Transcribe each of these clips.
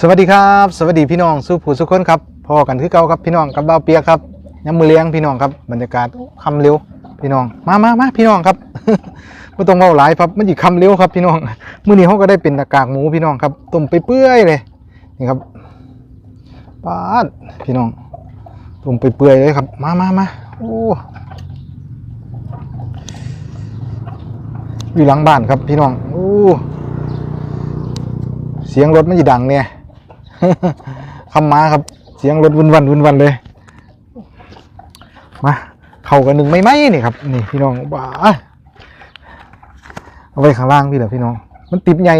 สวัสดีครับ สวัสดีพี่น้องสู้ผู้สุขคนครับพอกันคือเก่าครับพี่น้องกับเบ้าเปียกครับย้ำมือเลี้ยงพี่น้องครับบรรยากาศคำเร็วพี่น้องมามามาพี่น้องครับไม่ต้องเบาหลายครับมันจีคำเร็วครับพี่น้องมื้อนี้เขาก็ได้เป็นตะกากหมูพี่น้องครับต้มไปเปื่อยเลยนี่ครับปาดพี่น้องต้มไปเปื่อยเลยครับ มามามาโอ้อยู่หลังบ้านครับพี่น้องโอ้เสียงรถมันจะดังเนี่ย คำมาครับ เสียงรถวุ่นวันวุ่นวันเลย มาเข้ากันหนึ่งไม่ไหมนี่ครับ นี่พี่น้องว้าเอาไว้ข้างล่างพี่เหรอพี่น้อง มันติดใหญ่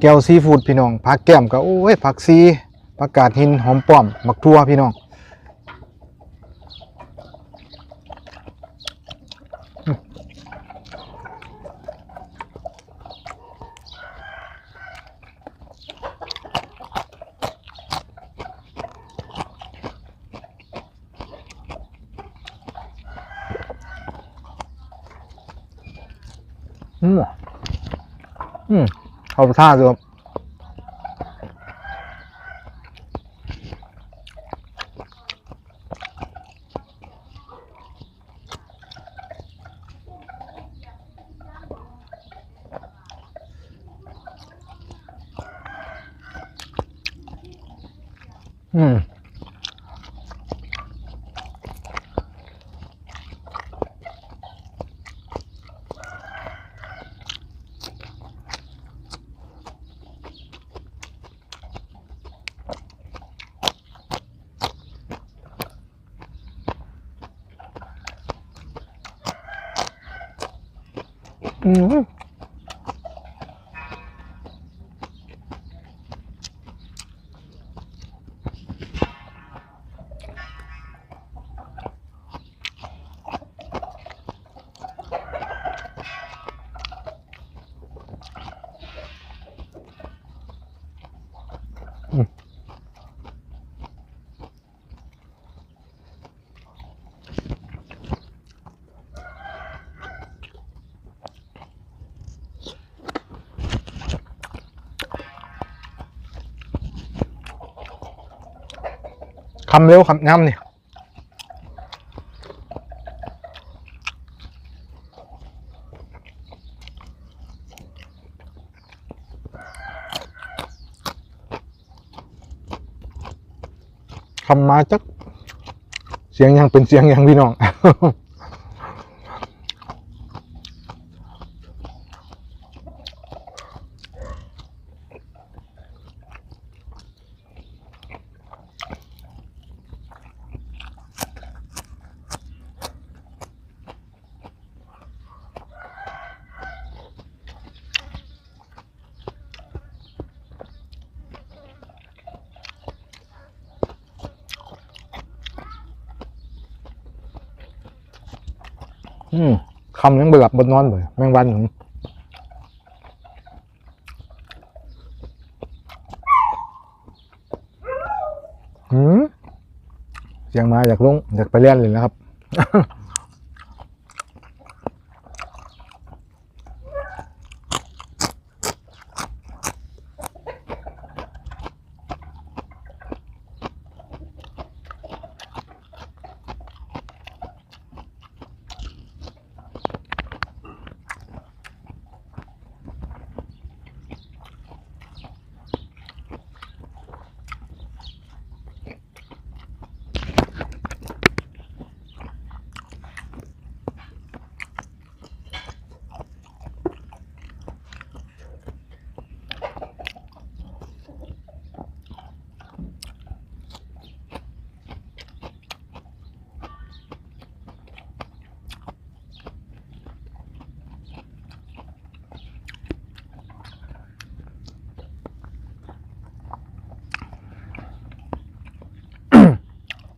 แก้วซีฟูดพี่น้องผักแก้มก็โอ้ยผักซีผักกาดหินหอมป้อมมักทั่วพี่น้อง อืมอืมเอา ท่ คำเร็วคำย้ำเนี่ยคำมาจัก เสียงยังเป็นเสียงยังพี่น้อง อืมคำยังเบื่อบนนอนเลยแมงวันหนึ่งหืมเสียงมาอยากลงอยากไปเล่นเลยนะครับ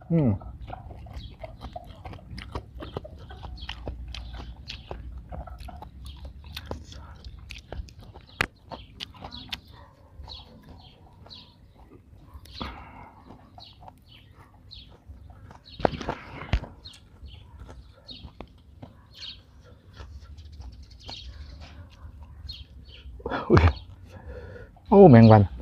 Hmm. Ô, oh, mèn vành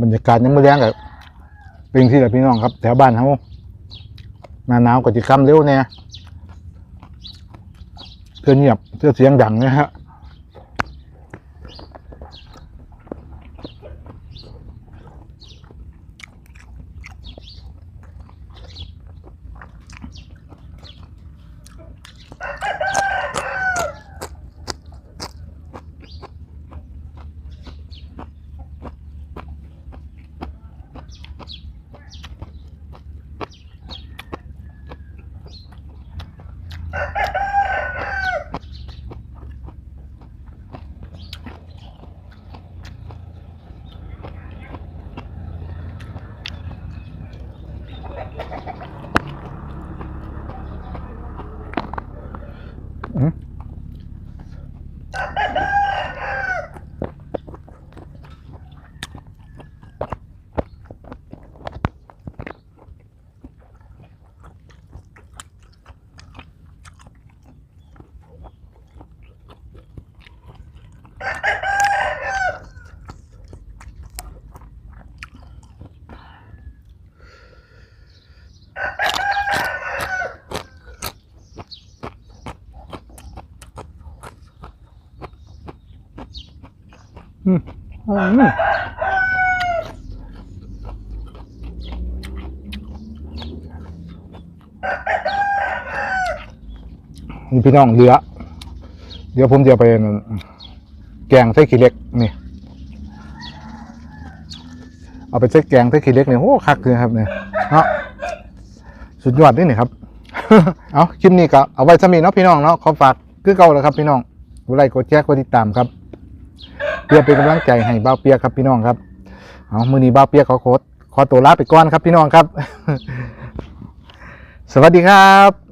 บรรยากาศยังไม่แรงกับเป็นที่แหละพี่น้องครับ แถวบ้านเขาหน้าหนาวก็จะค่ำเร็วเนี่ยเพื่อเงียบเพื่อเสียงดังนะฮะ อืม อืมนี่พี่น้องเหลือ เดี๋ยวผมจะไปแกงไส้ขี้เล็กนี่ เอาไปใส่แกงไส้ขี้เล็กเนี่ยโอ้คักเลยครับเนี่ยเนาะสุดยอดนี่นี่ครับ เอาคลิปนี้ก็เอาไว้สมีเนาะพี่น้องเนาะขอฝากคือเก่าแล้วครับพี่น้องกดไลค์กดแชร์กดติดตามครับ เพื่อเป็นกำลังใจให้บ้าวเปียกครับพี่น้องครับเอามือนี้บ้าวเปียกขอโคตขอตัวลาไปก่อนครับพี่น้องครับ สวัสดีครับ